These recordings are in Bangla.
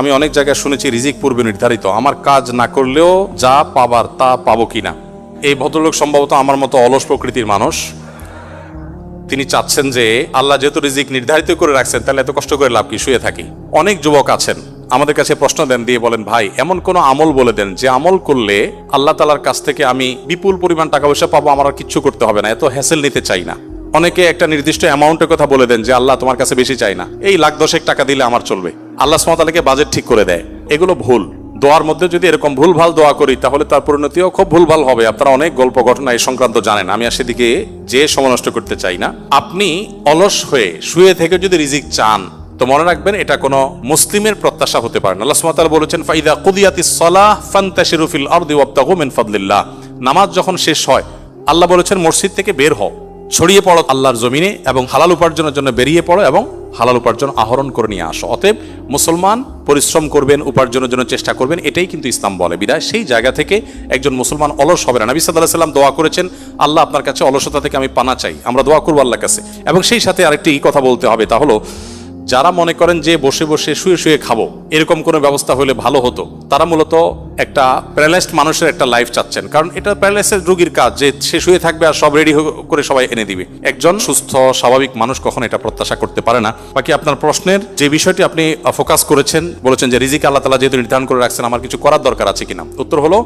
আমি অনেক জায়গায় শুনেছি রিজিক পূর্বে নির্ধারিত। আমার কাজ না করলেও যা পাবার তা পাবো কিনা। এই ভদ্রলোক সম্ভবত আমার মতো অলস প্রকৃতির মানুষ। তিনি চাচ্ছেন যে আল্লাহ যেহেতু রিজিক নির্ধারিত করে রাখছেন, তাহলে এত কষ্ট করে লাভ কি? শুয়ে থাকি। অনেক যুবক আছেন। আমাদের কাছে প্রশ্ন দেন, দিয়ে বলেন, ভাই, এমন কোন আমল বলে দেন যে আমল করলে আল্লাহ তালার কাছ থেকে আমি বিপুল পরিমাণ টাকা পয়সা পাবো, আমার আর কিচ্ছু করতে হবে না, এত হ্যাসেল নিতে চাই না। অনেকে একটা নির্দিষ্ট অ্যামাউন্টের কথা বলে দেন যে, আল্লাহ তোমার কাছে বেশি চাই না। এই লাখ দশেক টাকা দিলে আমার চলবে। আল্লাহ সুমতালাকে বাজেট ঠিক করে দেয়। এগুলো ভুল। দোয়ার মধ্যে যদি এরকম ভুলভাল দোয়া করি, তাহলে তার পরিণতিও খুব ভুলভাল হবে। আপনারা অনেক গল্প ঘটনা এই সংক্রান্ত জানেন। আমি আর সেদিকে যে সময় নষ্ট করতে চাই না। আপনি অলস হয়ে শুয়ে থেকে যদি রিজিক চান, তো মনে রাখবেন এটা কোনো মুসলিমের প্রত্যাশা হতে পারে না। আল্লাহ তাআলা বলেছেন, ফাইদা নামাজ যখন শেষ হয়, আল্লাহ বলেছেন, মসজিদ থেকে বের হও। ছড়িয়ে পড়ো আল্লাহর জমিনে এবং হালাল উপার্জনের জন্য বেরিয়ে পড়ো এবং হালাল উপার্জন আহরণ করে নিয়ে আসো। অতএব মুসলমান পরিশ্রম করবেন, উপার্জনের জন্য চেষ্টা করবেন, এটাই কিন্তু ইসলাম বলে। বিদায়। সেই জায়গা থেকে একজন মুসলমান অলস হবে না। নবী সাল্লাহ সাল্লাম দোয়া করেছেন, আল্লাহ আপনার কাছে অলসতা থেকে আমি পানা চাই। আমরা দোয়া করব আল্লাহর কাছে। এবং সেই সাথে আরেকটি কথা বলতে হবে, তা হলো যারা মনে করেন যে বসে বসে শুয়ে শুয়ে খাব, এরকম কোনো ব্যবস্থা হলে ভালো হতো। তারা মূলত একটা প্যারালাইজড মানুষের একটা লাইফ চাচ্ছেন। কারণ এটা প্যারালাইসিস রোগীর কাজ, যে সে শুয়ে থাকবে আর সব রেডি করে সবাই এনে দিবে। একজন সুস্থ, স্বাভাবিক মানুষ কখনো এটা প্রত্যাশা করতে পারে না। বাকি আপনার প্রশ্নের যে বিষয়টি আপনি ফোকাস করেছেন, বলেছেন যে রিজিক আল্লাহ তালা যেহেতু নির্ধারণ করে রাখছেন, আমার কিছু করার দরকার আছে কিনা? উত্তর হলো,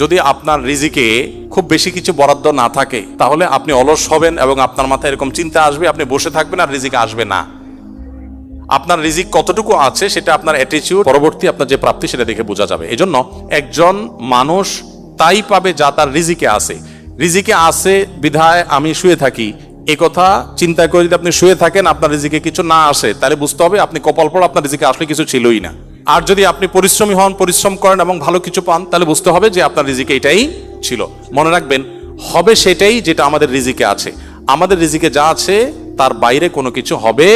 যদি আপনার রিজিকে খুব বেশি কিছু বরাদ্দ না থাকে, তাহলে আপনি অলস হবেন এবং আপনার মাথায় এরকম চিন্তা আসবে, আপনি বসে থাকবেন আর রিজিক আসবে না। আপনার রিজিক কতটুকু আছে সেটা আপনার অ্যাটিচিউড পরবর্তী আপনার যে প্রাপ্তি সেটা দেখে বোঝা যাবে। এজন্য একজন মানুষ তাই পাবে যা তার রিজিকে আছে। রিজিকে আছে বিধায় আমি শুয়ে থাকি। এ কথা চিন্তা করে যদি আপনি শুয়ে থাকেন, আপনার রিজিকে কিছু না আসে, তাহলে বুঝতে হবে আপনি কপাল পর আপনার রিজিকে আসলে কিছু ছিলই না। আর যদি আপনি পরিশ্রমী হন, পরিশ্রম করেন এবং ভালো কিছু পান, তাহলে বুঝতে হবে যে আপনার রিজিকে এটাই ছিল। মনে রাখবেন, হবে সেটাই যেটা আমাদের রিজিকে আছে। আমাদের রিজিকে যা আছে, তার বাইরে কোনো কিছু হবে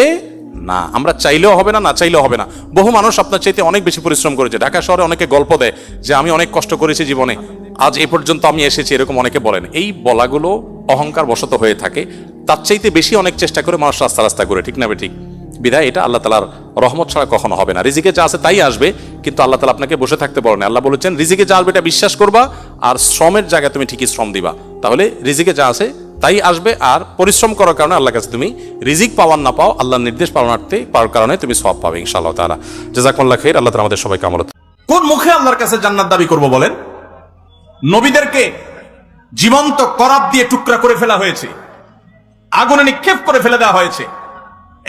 না, আমরা চাইলেও হবে না না চাইলেও হবে না। বহু মানুষ আপনার চাইতে অনেক বেশি পরিশ্রম করেছে। ঢাকা শহরে অনেকে গল্প দেয় যে, আমি অনেক কষ্ট করেছি জীবনে, আজ এ পর্যন্ত আমি এসেছি, এরকম অনেকে বলেন। এই বলাগুলো অহংকার বশত হয়ে থাকে। তার চাইতে বেশি অনেক চেষ্টা করে মানুষ রাস্তা রাস্তা করে, ঠিক না ঠিক? বিধায় এটা আল্লাহ তালার রহমত ছাড়া কখনো হবে না। রিজিকে যা আছে তাই আসবে, কিন্তু আল্লাহ তালা আপনাকে বসে থাকতে বলেন আল্লাহ বলেছেন, রিজিকে যা আসবে এটা বিশ্বাস করবা, আর শ্রমের জায়গায় তুমি ঠিকই শ্রম দিবা। তাহলে রিজিকে যা আছে তাই আসবে আর পরিশ্রম করার কারণে আল্লাহ কাছে তুমি রিজিক পাওয়ার না পাও, আল্লাহর নির্দেশ পালনার্থে পাওয়ার কারণে তুমি সব পাবে, ইনশাআল্লাহ তাআলা। জাযাকুল্লাহ খাইর, আল্লাহ আমাদের সবাইকে আমলত কোন মুখে আল্লাহর কাছে জান্নাত দাবি করব বলেন? নবীদেরকে জীবন্ত করাত দিয়ে টুকরা করে ফেলা হয়েছে, আগুনে নিক্ষেপ করে ফেলে দেওয়া হয়েছে,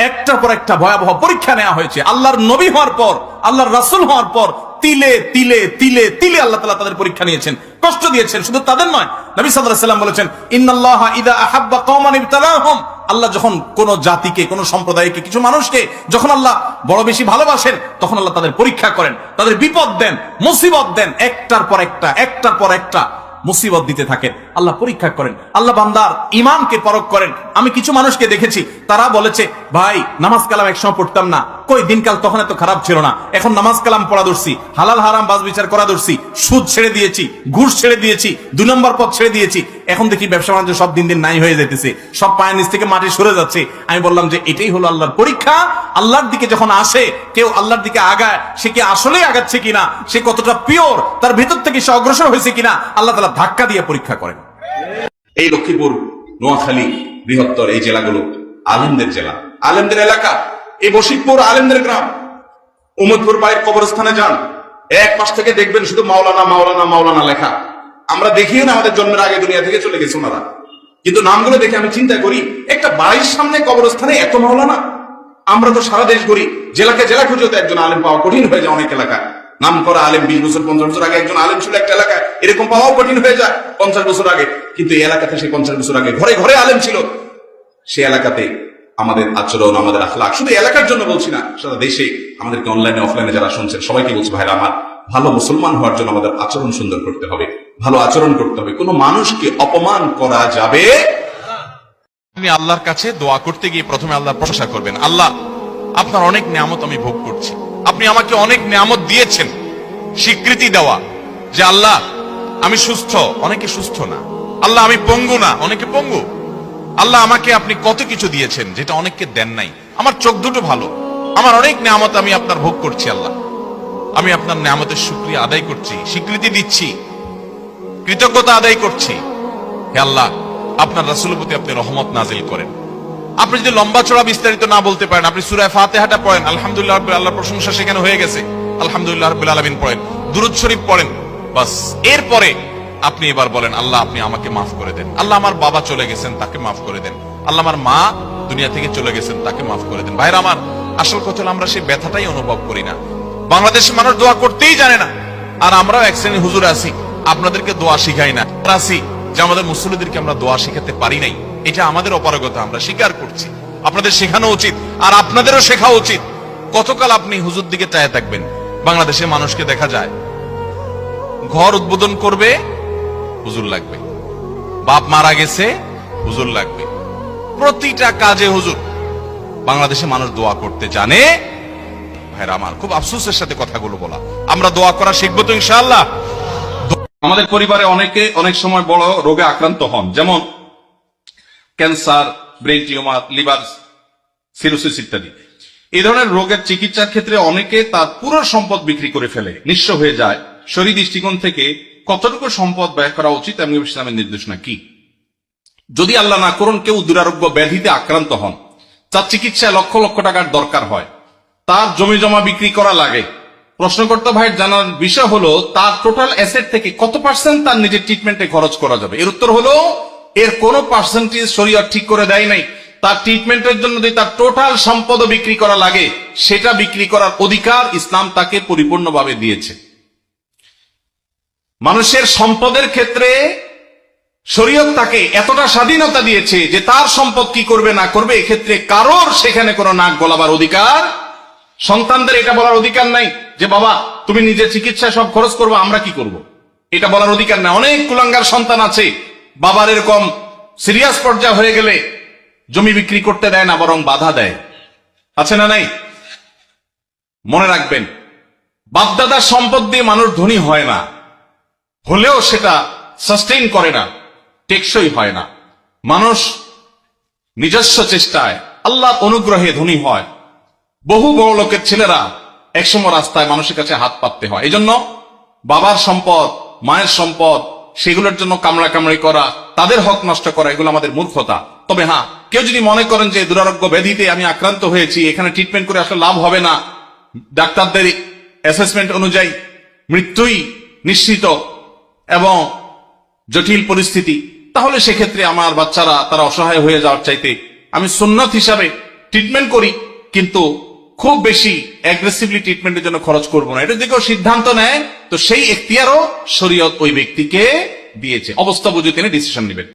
একটার পর একটা ভয়াবহ পরীক্ষা নেওয়া হয়েছে। আল্লাহর নবী হওয়ার পর, আল্লাহর রাসুল হওয়ার পর তিলে তিলে তিলে তিলে আল্লাহ তালা তাদের পরীক্ষা নিয়েছেন। কষ্ট দিয়েছেন, শুধু তাদের নয়, নবী সাদাম বলেছেন, ইন্নাল্লাহা ইদা আহাব্বা কওমান ইবতালাহুম আল্লাহ যখন কোন জাতিকে, কোন সম্প্রদায়কে, কিছু মানুষকে যখন আল্লাহ বড় বেশি ভালোবাসেন, তখন আল্লাহ তাদের পরীক্ষা করেন, তাদের বিপদ দেন, মুসিবত দেন, একটার পর একটা, একটার পর একটা। মুসিবত দিতে থাকেন। আল্লাহ পরীক্ষা করেন। আল্লাহ বান্দার ইমানকে পরখ করেন। আমি কিছু মানুষকে দেখেছি, তারা বলেছে, ভাই, নামাজ কালাম একসময় পড়তাম না। কই, দিনকাল তখন এত খারাপ ছিল না। এখন নামাজ কালাম পড়া ধরছি। হালাল হারাম বাস বিচার করা ধরছি। সুদ ছেড়ে দিয়েছি, ঘুষ ছেড়ে দিয়েছি, দু নম্বর পথ ছেড়ে দিয়েছি। এখন দেখি ব্যবসা বাণিজ্য সব দিন দিন নাই হয়ে যেতেছে সব পায়ের নিচ থেকে মাটি সরে যাচ্ছে। আমি বললাম যে এটাই হলো আল্লাহর পরীক্ষা। আল্লাহর দিকে যখন আসে, কেউ আল্লাহর দিকে আগায়, সে কি আসলেই আগাচ্ছে কিনা? সে কতটা পিওর তার ভিতর থেকে সে অগ্রসর হয়েছে কিনা? আল্লাহ তালা ধাক্কা দিয়ে পরীক্ষা করেন। এই লক্ষ্মীপুর, নোয়াখালী, বৃহত্তর এই জেলাগুলো আলেমদের জেলা। আলেমদের এলাকা। এই বশিকপুর আলেমদের গ্রাম। উমদপুর বাড়ির কবরস্থানে যান। এক পাশ থেকে দেখবেন শুধু মাওলানা মাওলানা মাওলানা লেখা। আমরা দেখিও না আমাদের জন্মের আগে দুনিয়া থেকে চলে গেছে ওনারা। কিন্তু নামগুলো দেখে আমি চিন্তা করি, একটা বাড়ির সামনে কবরস্থানে এত মাওলানা? আমরা তো সারা দেশ ঘুরি, জেলাকে জেলা খুঁজেও তো একজন আলেম পাওয়া কঠিন হয়ে যায় অনেক এলাকায়। নাম করা আলেম বিশ বছর, পঞ্চাশ বছর আগে একজন আলেম ছিল একটা এলাকায়, এরকম পাওয়াও কঠিন হয়ে যায় পঞ্চাশ বছর আগে। কিন্তু এই এলাকাতে সে পঞ্চাশ বছর আগে ঘরে ঘরে আলেম ছিল। সে এলাকাতে আমাদের আচরণ, আমাদের আখলাখ, শুধু এলাকার জন্য বলছি না, সারা দেশে আমাদেরকে অনলাইনে অফলাইনে যারা শুনছেন, সবাইকে বলছি, ভাইরা আমার ভালো মুসলমান হওয়ার জন্য আমাদের আচরণ সুন্দর করতে হবে, ভালো আচরণ করতে হবে। কোনো মানুষকে অপমান করা যাবে? আপনি আল্লাহর কাছে দোয়া করতে গিয়ে প্রথমে আল্লাহর প্রশংসা করবেন। আল্লাহ, আপনার অনেক নিয়ামত আমি ভোগ করছি। আপনি আমাকে অনেক নিয়ামত দিয়েছেন, স্বীকৃতি দেওয়া, যে আল্লাহ, আমি সুস্থ। অনেকে সুস্থ না। আল্লাহ, আমি পঙ্গু না। অনেকে পঙ্গু। আল্লাহ, আমাকে আপনি কত কিছু দিয়েছেন যেটা অনেককে দেন নাই। আমার চোখ দুটো ভালো। আমার অনেক নিয়ামত আমি আপনার ভোগ করছি, আল্লাহ। আমি আপনার নামতের শুক্রিয়া আদায় করছি, স্বীকৃতি দিচ্ছি, কৃতজ্ঞতা আদায় করছি। হে আল্লাহ, আপনার রাসূলের প্রতি আপনি রহমত নাজিল করেন। আপনি যদি লম্বা চড়া বিস্তারিত না বলতে পারেন, আপনি সূরা ফাতিহাটা পড়েন, আলহামদুলিল্লাহ আল্লাহর প্রশংসা সেখানে হয়ে গেছে। আলহামদুলিল্লাহ রাব্বিল আলামিন পড়েন, দুরূদ শরীফ পড়েন, বাস। এরপরে আপনি এবার বলেন, আল্লাহ, আপনি আমাকে মাফ করে দেন। আল্লাহ আমার বাবা চলে গেছেন, তাকে মাফ করে দেন। আল্লাহ আমার মা দুনিয়া থেকে চলে গেছেন, তাকে মাফ করে দেন। ভাইরা আমার, আসল কথা আমরা সেই ব্যথাটাই অনুভব করি না। বাংলাদেশের মানুষ দোয়া করতেই জানে না। আর আমরাও এক শ্রেণি হুজুর আছি। আপনাদেরকে দোয়া শিখাই না। আছি যে আমাদের মুসলিমদেরকে আমরা দোয়া শিখাতে পারি নাই। এটা আমাদের অপারগতা, আমরা স্বীকার করছি। আপনাদের শেখানো উচিত। আর আপনাদেরও শেখা উচিত। কতকাল আপনি হুজুর দিকে চায় থাকবেন? বাংলাদেশে মানুষকে দেখা যায়, ঘর উদ্বোধন করবে, হুজুর লাগবে। বাপ মারা গেছে, হুজুর লাগবে। প্রতিটা কাজে হুজুর। বাংলাদেশে মানুষ দোয়া করতে জানে ভাইরা আমার, খুব আফসোসের সাথে কথাগুলো বলা। আমরা দোয়া করা শিখব তো ইনশাআল্লাহ। আমাদের পরিবারে অনেকে অনেক সময় বড় রোগে আক্রান্ত হন, যেমন cancer, brain tumour, liver cirrhosis ইত্যাদি। এই ধরনের রোগের চিকিৎসার ক্ষেত্রে অনেকে তার পুরো সম্পদ বিক্রি করে ফেলে, নিঃস্ব হয়ে যায়। শরীর দৃষ্টিকোণ থেকে কতটুকু সম্পদ ব্যয় করা উচিত, এমনি ইসলামের নির্দেশনা কি? যদি আল্লাহ না করুন, কেউ দুরারোগ্য ব্যাধিতে আক্রান্ত হন, তার চিকিৎসায় লক্ষ লক্ষ টাকার দরকার হয়। তার জমি জমা বিক্রি করা লাগে। প্রশ্নকর্তা ভাইয়ের জানার বিষয় হলো, তার টোটাল অ্যাসেট থেকে কত পার্সেন্ট তার নিজের ট্রিটমেন্টে খরচ করা যাবে? এর উত্তর হলো, এর কোন পার্সেন্টেজ শরীয়ত ঠিক করে দেয় নাই। তার ট্রিটমেন্টের জন্য যদি তার টোটাল সম্পদ বিক্রি করা লাগে, সেটা বিক্রি করার অধিকার ইসলাম তাকে পরিপূর্ণভাবে দিয়েছে। মানুষের সম্পদের ক্ষেত্রে শরীয়ত তাকে এতটা স্বাধীনতা দিয়েছে যে তার সম্পদ কি করবে না করবে, এক্ষেত্রে কারোর সেখানে কোনো নাক গলাবার অধিকার সন্তানদের এটা বলার অধিকার নাই যে, বাবা, তুমি নিজের চিকিৎসা সব খরচ করব, আমরা কি করব। এটা বলার অধিকার নাই। অনেক কুলাঙ্গার সন্তান আছে, বাবার এরকম সিরিয়াস পর্যায়ে হয়ে গেলে জমি বিক্রি করতে দেয় না, বরং বাধা দেয়। আছে না নাই? মনে রাখবেন, বাপদাদার সম্পদ দিয়ে মানুষ ধনী হয় না, হলেও সেটা সাস্টেইন করে না, টেকসই হয় না। মানুষ নিজস্ব চেষ্টায় আল্লাহ অনুগ্রহে ধনী হয়। বহু বড় লোকের ছেলেরা একসময় রাস্তায় মানুষের কাছে হাত পাততে হয়। এই জন্য বাবার সম্পদ, মায়ের সম্পদ, সেগুলোর জন্য কামড়া কামড়ি করা, তাদের হক নষ্ট করা, এগুলো আমাদের মূর্খতা। তবে হ্যাঁ কেউ যদি মনে করেন যে দুরারোগ্য ব্যাধিতে আমি আক্রান্ত হয়েছি, এখানে ট্রিটমেন্ট করে আসলে লাভ হবে না, ডাক্তারদের অ্যাসেসমেন্ট অনুযায়ী মৃত্যুই নিশ্চিত এবং জটিল পরিস্থিতি, তাহলে সেক্ষেত্রে আমার বাচ্চারা তারা অসহায় হয়ে যাওয়ার চাইতে আমি সুন্নত হিসাবে ট্রিটমেন্ট করি, কিন্তু খুব বেশি অ্যাগ্রেসিভলি ট্রিটমেন্টের জন্য খরচ করব না। এটা যদি কেউ সিদ্ধান্ত নেয়, তো সেই এখতিয়ারও শরীয়ত ওই ব্যক্তিকে দিয়েছে। অবস্থা বুঝে তিনি ডিসিশন নেবেন।